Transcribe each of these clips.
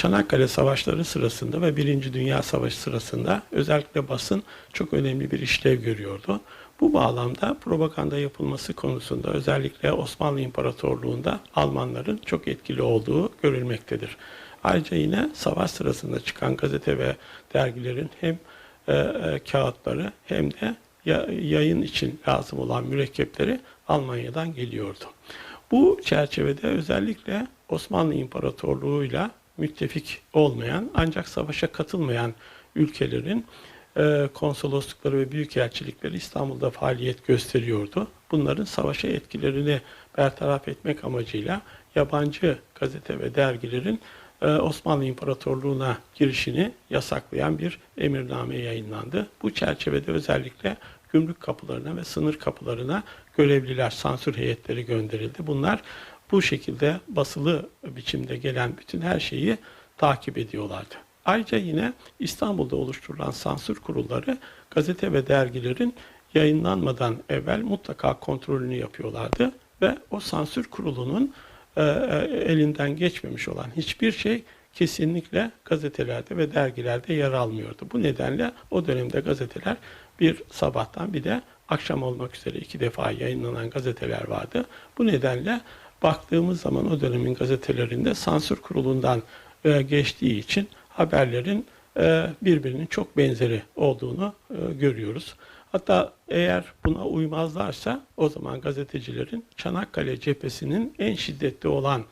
Çanakkale Savaşları sırasında ve Birinci Dünya Savaşı sırasında özellikle basın çok önemli bir işlev görüyordu. Bu bağlamda propaganda yapılması konusunda özellikle Osmanlı İmparatorluğu'nda Almanların çok etkili olduğu görülmektedir. Ayrıca yine savaş sırasında çıkan gazete ve dergilerin hem e, e, kağıtları hem de ya- yayın için lazım olan mürekkepleri Almanya'dan geliyordu. Bu çerçevede özellikle Osmanlı İmparatorluğu'yla müttefik olmayan ancak savaşa katılmayan ülkelerin e, konsoloslukları ve büyükelçilikleri İstanbul'da faaliyet gösteriyordu. Bunların savaşa etkilerini bertaraf etmek amacıyla yabancı gazete ve dergilerin e, Osmanlı İmparatorluğu'na girişini yasaklayan bir emirname yayınlandı. Bu çerçevede özellikle gümrük kapılarına ve sınır kapılarına görevliler, sansür heyetleri gönderildi. Bunlar bu şekilde basılı biçimde gelen bütün her şeyi takip ediyorlardı. Ayrıca yine İstanbul'da oluşturulan sansür kurulları gazete ve dergilerin yayınlanmadan evvel mutlaka kontrolünü yapıyorlardı ve o sansür kurulunun e, e, elinden geçmemiş olan hiçbir şey kesinlikle gazetelerde ve dergilerde yer almıyordu. Bu nedenle o dönemde gazeteler bir sabahtan bir de akşam olmak üzere iki defa yayınlanan gazeteler vardı. Bu nedenle baktığımız zaman o dönemin gazetelerinde sansür kurulundan e, geçtiği için haberlerin e, birbirinin çok benzeri olduğunu e, görüyoruz. Hatta eğer buna uymazlarsa o zaman gazetecilerin Çanakkale cephesinin en şiddetli olan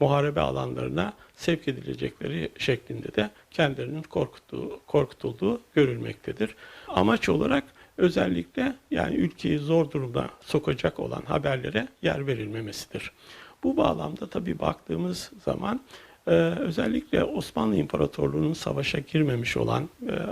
muharebe alanlarına sevk edilecekleri şeklinde de kendilerinin korkuttuğu, korkutulduğu görülmektedir. Amaç olarak özellikle yani ülkeyi zor durumda sokacak olan haberlere yer verilmemesidir. Bu bağlamda tabii baktığımız zaman e, özellikle Osmanlı İmparatorluğu'nun savaşa girmemiş olan e, e,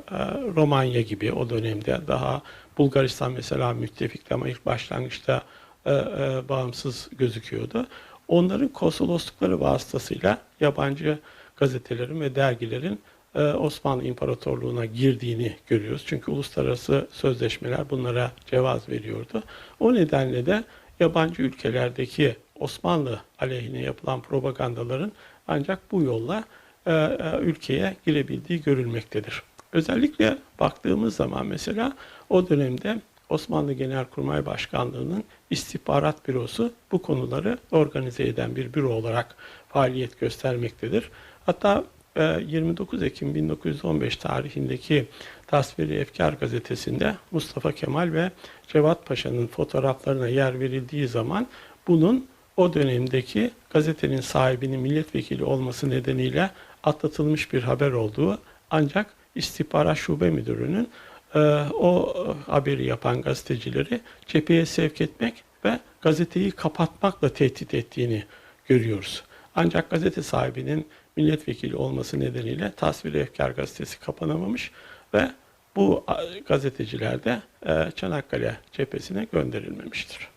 Romanya gibi o dönemde daha Bulgaristan mesela müttefikti ama ilk başlangıçta e, e, bağımsız gözüküyordu. Onların konsoloslukları vasıtasıyla yabancı gazetelerin ve dergilerin Osmanlı İmparatorluğu'na girdiğini görüyoruz. Çünkü uluslararası sözleşmeler bunlara cevaz veriyordu. O nedenle de yabancı ülkelerdeki Osmanlı aleyhine yapılan propagandaların ancak bu yolla e, e, ülkeye girebildiği görülmektedir. Özellikle baktığımız zaman mesela o dönemde Osmanlı Genelkurmay Başkanlığı'nın istihbarat bürosu bu konuları organize eden bir büro olarak faaliyet göstermektedir. Hatta e, 29 Ekim 1915 tarihindeki Tasviri Efkar gazetesinde Mustafa Kemal ve Cevat Paşa'nın fotoğraflarına yer verildiği zaman bunun o dönemdeki gazetenin sahibinin milletvekili olması nedeniyle atlatılmış bir haber olduğu ancak istihbarat şube müdürünün e, o haberi yapan gazetecileri cepheye sevk etmek ve gazeteyi kapatmakla tehdit ettiğini görüyoruz. Ancak gazete sahibinin milletvekili olması nedeniyle Tasvir Efkar gazetesi kapanamamış ve bu gazeteciler de e, Çanakkale cephesine gönderilmemiştir.